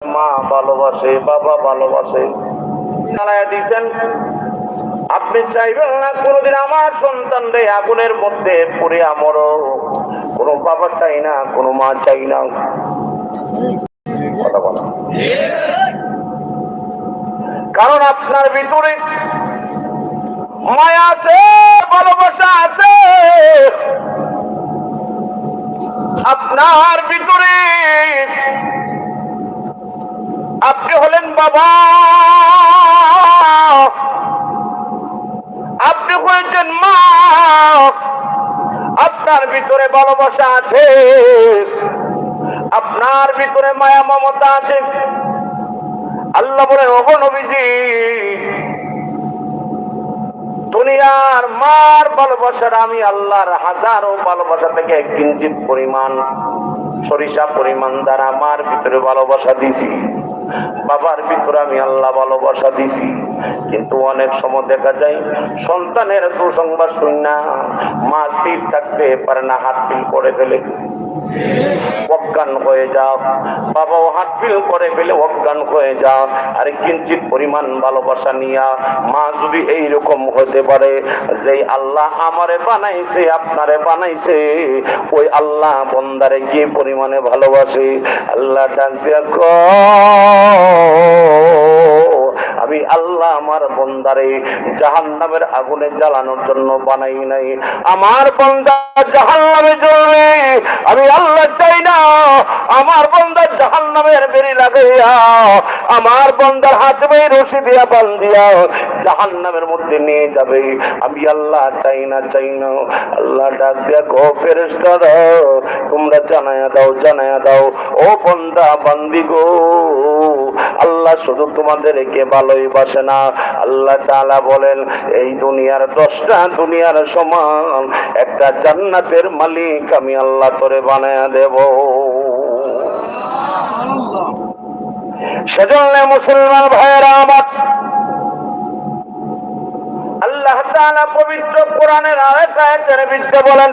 মা ভালোবাসে, বাবা ভালোবাসে। আপনি চাইবেন না কোনোদিন আমার সন্তান রে আগুনের মধ্যে পড়ে আমরও কোনো বাবা চাই না, কোনো মা চাই না। কারণ আপনার ভিতরে মায়া আছে, ভালোবাসা আছে। আপনার ভিতরে আপনি হলেন বাবা। আপনি হয়েছেন মা। আপনার ভিতরে ভালোবাসা আছে। আপনার ভিতরে মায়া, মমতা আছে। আল্লাহ বলেন ওগো নবীজি, দুনিয়ার মার ভালোবাসার আমি আল্লাহর হাজারো ভালোবাসা থেকে কিঞ্চিত পরিমাণ সরিষা পরিমাণ দ্বারা মার ভিতরে ভালোবাসা দিছি বাবার ভিতরে আমি আল্লাহ ভালোবাসা দিছি। কিন্তু অনেক সময় দেখা যায় সন্তানের দুঃসংবাদ শুন না, মা স্থির থাকতে পারে না হাত পিল করে ফেলে। অজ্ঞান হয়ে যাও বাবাও হাত ফিল করে ফেলে, অজ্ঞান হয়ে যাও আর কিঞ্চিত পরিমাণ ভালোবাসা নিয়া মা যদি এইরকম হতে পারে যে আল্লাহ আমারে বানাইছে, আপনারে বানাইছে, ওই আল্লাহ বন্দারে কি পরিমাণে ভালোবাসে? আল্লাহ ডাক দিয়া আমি আল্লাহ আমার বন্দারে জাহান নামের আগুনে জ্বালানোর জন্য বানাই নাই। আমার বন্দা জাহান নামে জ্বলবে, আমি আল্লাহ চাই না, আমার বন্দার জাহান নামের বেরি লাগাইয়া, আমার বন্দার হাত বেয়ে রশি দিয়া বান্ধিয়া জাহান নামের মধ্যে নিয়ে যাবে। আমি আল্লাহ চাই না চাই না। আল্লাহ ডাক দিয়া, গো ফেরেস্তা দাও, তোমরা জানায়া দাও জানায়া দাও। ও বন্দা বান্দি গো, আল্লাহ শুধু তোমাদেরকে ভালোই বাসে না। আল্লাহ তাআলা বলেন, এই দুনিয়ার দশটা দুনিয়ার সমান, একটা জান্নাতের মালিক আমি আল্লাহ তোরে বানায়া দেব। সেজন্য মুসলমান ভাইয়েরা আমার, আল্লাহ তাআলা পবিত্র কোরআনের আয়াতের ভিতরে বলেন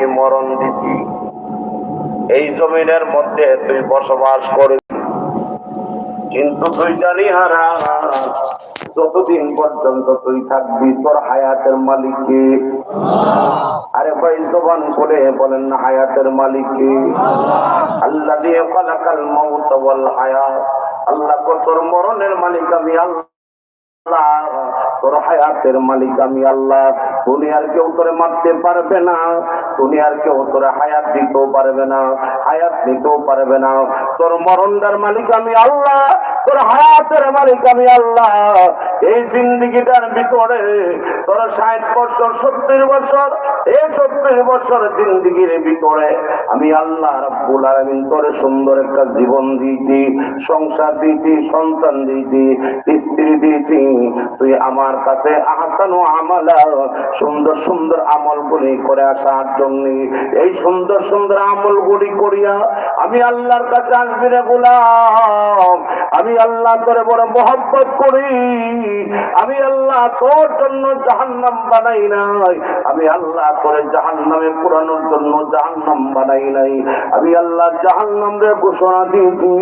দিছি মরণ দিছি। এই জমিনের মধ্যে তুই বসবাস করে কিন্তু তুই জানি হারা যতদিন পর্যন্ত তুই থাকবি তোর হায়াতের মালিককে আরে জবান করে বলেন না হায়াতের মালিককে আল্লাহ দিয়ে কলাকাল মৌত বল হায়াত আল্লাহ তোর মরণের মালিক আমি আল্লাহ, তোর হায়াতের মালিক আমি আল্লাহ। দুনিয়ার কেউ তোরে মারতে পারবে না, দুনিয়ার কেউ তোরে হায়াত দিতেও পারবে না, হায়াত নিতেও পারবে না। তোর মরণদার মালিক আমি আল্লাহ, তোর হায়াতের মালিক আমি আল্লাহ। এই জিন্দিগিটার ভিতরে তোর ষাট বছর, সত্তর বছর, এই সত্তর বছর জিন্দিগির ভিতরে আমি আল্লাহ রাব্বুল আলামিন তোরে সুন্দর একটা জীবন দিয়েছি, সংসার দিয়েছি, সন্তান দিয়েছি, স্ত্রী দিয়েছি। তুই আমার কাছে আহসানু আমালা, সুন্দর সুন্দর আমল গুলি করে আসার জন্য। এই সুন্দর সুন্দর আমল গুলি করিয়া আমি আল্লাহর কাছে আসবি রে গোলাম। আমি আল্লাহ করে বড় মহব্বত করি। আমি আল্লাহ তোর জন্য জাহান্নাম বানাই নাই। আমি আল্লাহ করে জাহান্নামে পুরানোর জন্য জাহান্নাম বানাই নাই। আমি আল্লাহ জাহান্নাম ঘোষণা দিয়েছি।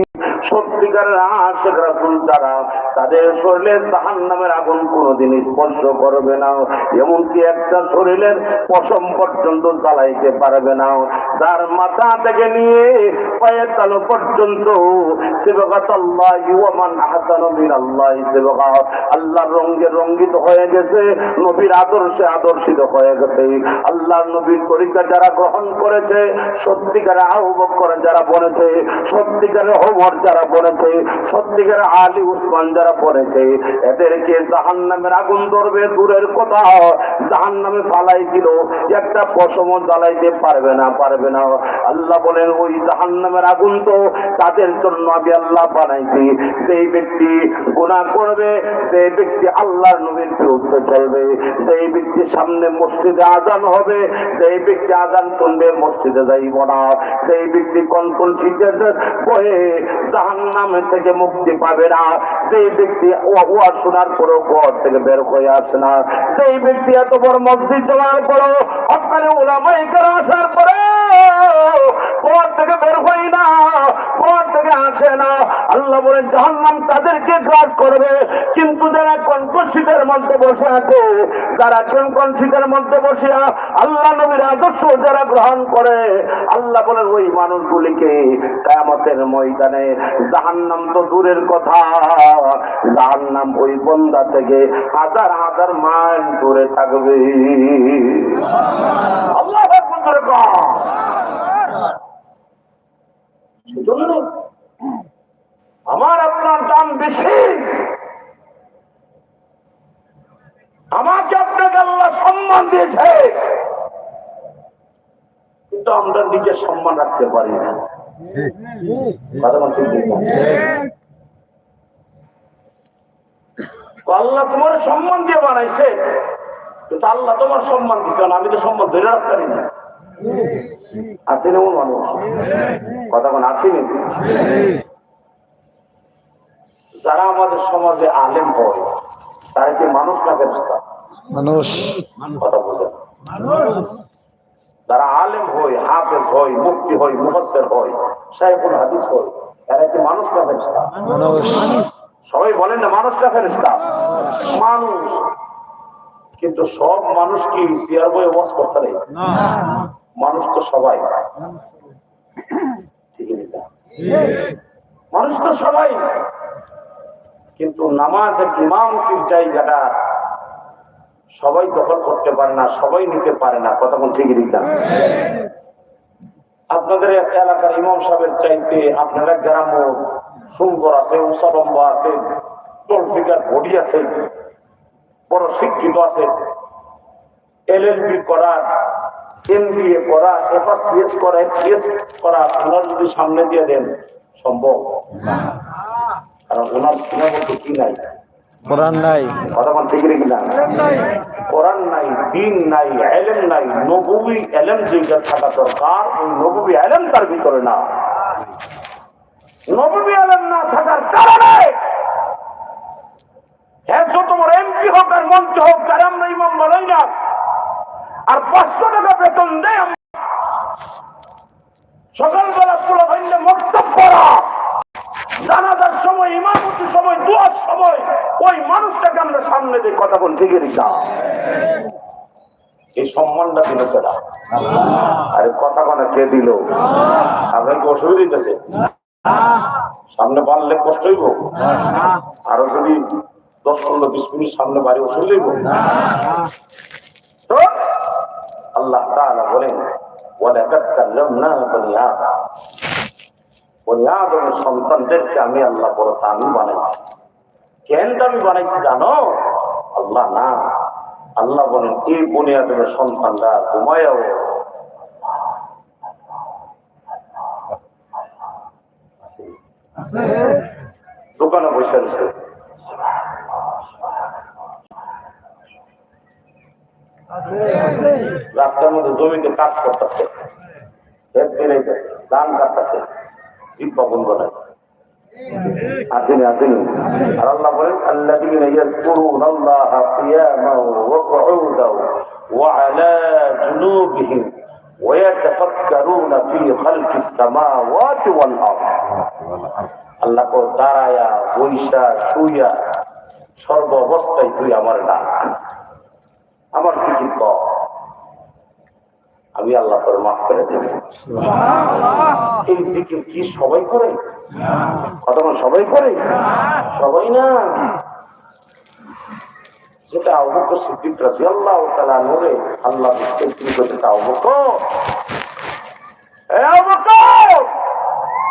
সত্যিকারের আশেখ রাসুল যারা তাদের শরীরে জাহান নামের আগুন কোনোদিন স্পর্শ করবে না, এমনকি একটা শরীরের পশম পর্যন্ত জ্বালাইতে পারবে না। যার মাথা থেকে নিয়ে পায়ের পর্যন্ত আল্লাহ আল্লাহ আল্লাহর রঙ্গে রঙ্গিত হয়ে গেছে, নবীর আদর্শে আদর্শিত হয়ে গেছে। আল্লাহর নবীর তরিকা যারা গ্রহণ করেছে, সত্যিকারে আহ্বক করে যারা বলেছে সত্যিকারে যারা বলেছে সত্যিকারে আলী উসমান যারা পড়েছে। এদেরকে জাহান নামের আগুন ধরবে দূরের কথা। জাহান নামে পালাই দিল। একটা পশম জ্বালাইতে পারবে না পারবে না। আল্লাহ বলেন, ওই জাহান নামের আগুন তো তাদের জন্য আমি আল্লাহ বানাইছি। সেই ব্যক্তি গুণা করবে, সেই ব্যক্তি আল্লাহর নবীর বিরুদ্ধে চলবে। সেই ব্যক্তির সামনে মসজিদে আজান হবে সেই ব্যক্তি আজান শুনবে, মসজিদে যাইব না। সেই ব্যক্তি কোন কোন শীতের বয়ে জাহান নামে থেকে মুক্তি পাবে না। সেই ব্যক্তি ওয়া শোনার পরও ঘর থেকে বের হয়ে আসে না সেই ব্যক্তি এত বড় মসজিদ যাওয়ার পরও আপনার ওলামাই করে আসার পরে থেকে বের হই না ঘর থেকে আসে না। আল্লাহ বলেন, জাহান্নাম তাদেরকে গ্রাস করবে। কিন্তু যারা কণ্ঠশীতের মধ্যে বসে আছে, যারা কণ্ঠশীতের মধ্যে বসে আল্লাহ নবীর আদর্শ যারা গ্রহণ করে, আল্লাহ বলেন, ওই মানুষগুলিকে কায়ামতের ময়দানে জাহান্নাম তো দূরের কথা। জাহান্নাম ওই বন্দা থেকে হাজার হাজার মাইল দূরে থাকবে। আল্লাহ আকবার করে কর। সেজন্য আমার আপনার দাম বেশি। আমাকে আপনাকে আল্লাহ সম্মান দিয়েছে। কিন্তু আমরা নিজের সম্মান রাখতে পারি না। আল্লাহ তোমার সম্মান দিয়ে বানাইছে। কিন্তু আল্লাহ তোমার সম্মান না, আমি তো সম্মান ধরে রাখতে পারি না। আসেন এমন মানুষ। কথা কোন আসেনি যারা আমাদের সমাজে আলেম হয় তারা কি মানুষ না ব্যবস্থা মানুষ। কথা বলেন যারা আলেম হয় হাফেজ হয় মুক্তি হয় মুহসের হয় সাহেবুল হাদিস হয় এরা কি মানুষ না ফেরিস্তা সবাই বলেন না মানুষ না ফেরিস্তা মানুষ। কিন্তু সব মানুষ কি সিয়ার বয়ে বস করতে নেই মানুষ তো সবাই। মানুষ তো সবাই। কিন্তু নামাজের ইমামতির জায়গাটা সবাই দখল করতে পারে না, সবাই নিতে পারে না। কতক্ষণ ঠিক দিতাম আপনাদের এলাকার ইমাম সাহেবের চাইতে আপনার গ্রাম সুন্দর আছে উষালম্ব আছে টলফিকার বডি আছে, বড় শিক্ষিত আছে, এল এল বি করা এম বি এ করা এফআর সিএস করা সিএস করা ওনার যদি সামনে দিয়ে দেন সম্ভব। কারণ ওনার সিনেমা মধ্যে কি নাই? কোরআন নাই। কতক্ষণ ঠিক রেখি না কোরআন নাই দিন নাই এলেম নাই নবুবি এলেম যেটা থাকা দরকার ওই নবুবি এলেম তার ভিতরে না। নবুবি এলেম না থাকার কারণে হ্যাঁ তোমার এমপি হোক আর মন্ত্রী হোক তার আমরা ইমাম বলাই না আর পাঁচশো টাকা বেতন দেয় সকালবেলা পুরো ভাইলে মক্তব করা। জানাজার সময় ইমামতির সময়, দুয়ার সময়, ওই মানুষটাকে আমরা সামনে দিয়ে কথা বল, ঠিক না এই সম্মানটা দিল সেটা আরে কথা কনা কে দিল? আপনার কি অসুবিধা হইতেছে? সামনে বাড়লে কষ্ট হইব? আরও যদি দশ পনেরো, বিশ মিনিট সামনে বাড়ি অসুবিধা হইব? আল্লাহ তাআলা বলেন ওয়ালাকাদ কাল্লামনা বনি আদম। বনি আদমের সন্তানদেরকে আমি আল্লাহ বড় দামি বানাইছি। কেন দামি বানাইছি জানো? আল্লাহ না। আল্লাহ বলেন, এই বনি আদমের সন্তানরা ঘুমায়ও দোকানে বসে রয়েছে রাস্তার মধ্যে জমিতে কাজ করতেছে ক্ষেত বেড়াইতেছে ধান কাটতেছে জিব্বা বন্ধ নাই আসেনি আসেনি আর আল্লাহ বলেন الذين يذكرون الله قياما وقعودا وعلى جنوبهم ويتفكرون في خلق السماوات والأرض আল্লাহ কো দাঁড়ায়া বৈশা শুইয়া সর্ব অবস্থায় তুই আমার ডাক আমার সিকির কর আমি আল্লাহ তোর মাফ করে দেব। এই জিকির কি সবাই করে? কতক্ষণ সবাই করে? সবাই না। যেটা অবক্ষ সিদ্দিক রাজি আল্লাহ তালা নরে আল্লাহ করতেছে অবক্ষ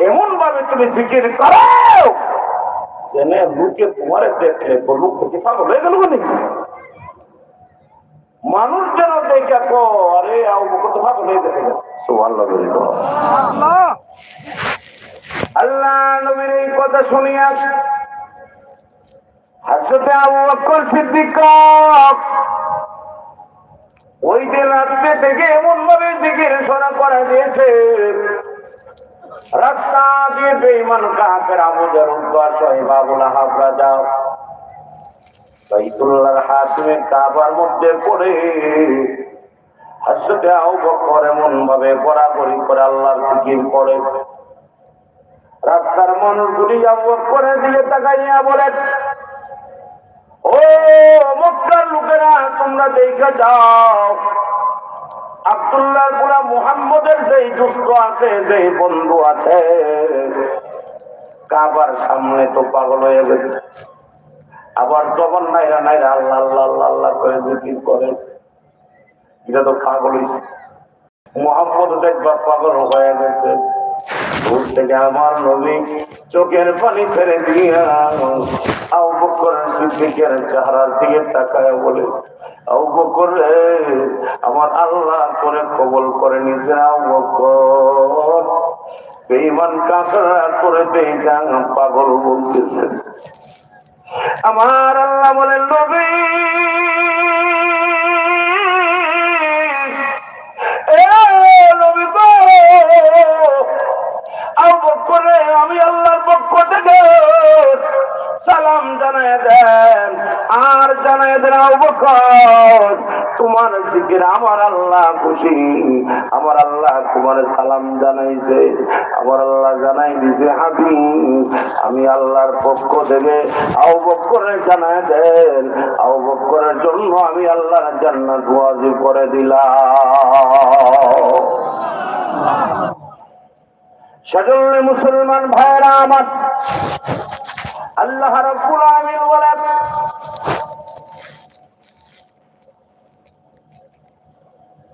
এমন ভাবে তুমি জিকির করো জেনে লোকে তোমার দেখলে লোক থেকে পাগল হয়ে গেল নাকি? মানুষ যেন দেখে আরে অবক্ষ তো পাগল হয়ে গেছে বলি। আল্লাহ নবীর এই কথা শুনিয়া হাসতে আবু বকর সিদ্দিক, ওই যে রাত্রে থেকে এমন ভাবে জিকির শোনা করা দিয়েছে, রাস্তা দিয়ে বেঈমান কাফের আবুদের উদ্বার সহিবাবুল হাবরা যাও বাইতুল্লাহর হাতিমে কাবার মধ্যে পড়ে হাসতে এমন ভাবে বরাবরি করে আল্লাহর জিকির করে। রাস্তার করে দিয়ে তাকাইয়া বলে, ও মক্কার লোকেরা, তোমরা দেখে যাও আব্দুল্লাহ মুহাম্মদের যেই দুস্থ আছে, যেই বন্ধু আছে, কাবার সামনে তো পাগল হয়ে গেছে। আবার জবান নাইরা নাইরা আল্লাহ আল্লাহ আল্লাহ আল্লাহ করে জিকির করে, এটা তো পাগল হয়েছে মোহাম্মদ দেখবার পাগল হয়ে গেছে। আমার নবী চোখের পানি ছেড়ে দিয়া আউ বকরের চেহারার দিকে তাকায় বলে আমার আল্লাহ করে কবল করে নিছে আউ বকর। বেঈমান কাফেররা করে দেখা পাগল বলতেছে। আমার আল্লাহ বলেন, নবী আমি আল্লাহর পক্ষ থেকে সালাম জানায় দেন, আর জানায় দেন আবু বকর। তোমার জিকির, আমার আল্লাহ খুশি। আমার আল্লাহ তোমার সালাম জানাইছে, আমার আল্লাহ জানাই দিছে হাবি আমি আল্লাহর পক্ষ বকরের জানায় দেন। বকরের জন্য আমি আল্লাহর জান্নাত করে দিলাম। মুসলমান ভাইরা আমার আল্লাহ রাব্বুল আলামিন বলেন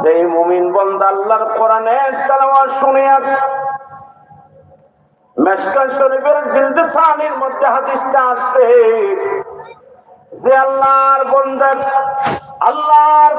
সেই মুমিন বন্ধ আল্লাহর কোরআনে শুনিয়া মেসকা শরীফের জিলদ সানির মধ্যে হাদিসটা আছে যে আল্লাহর বন্দার আল্লাহর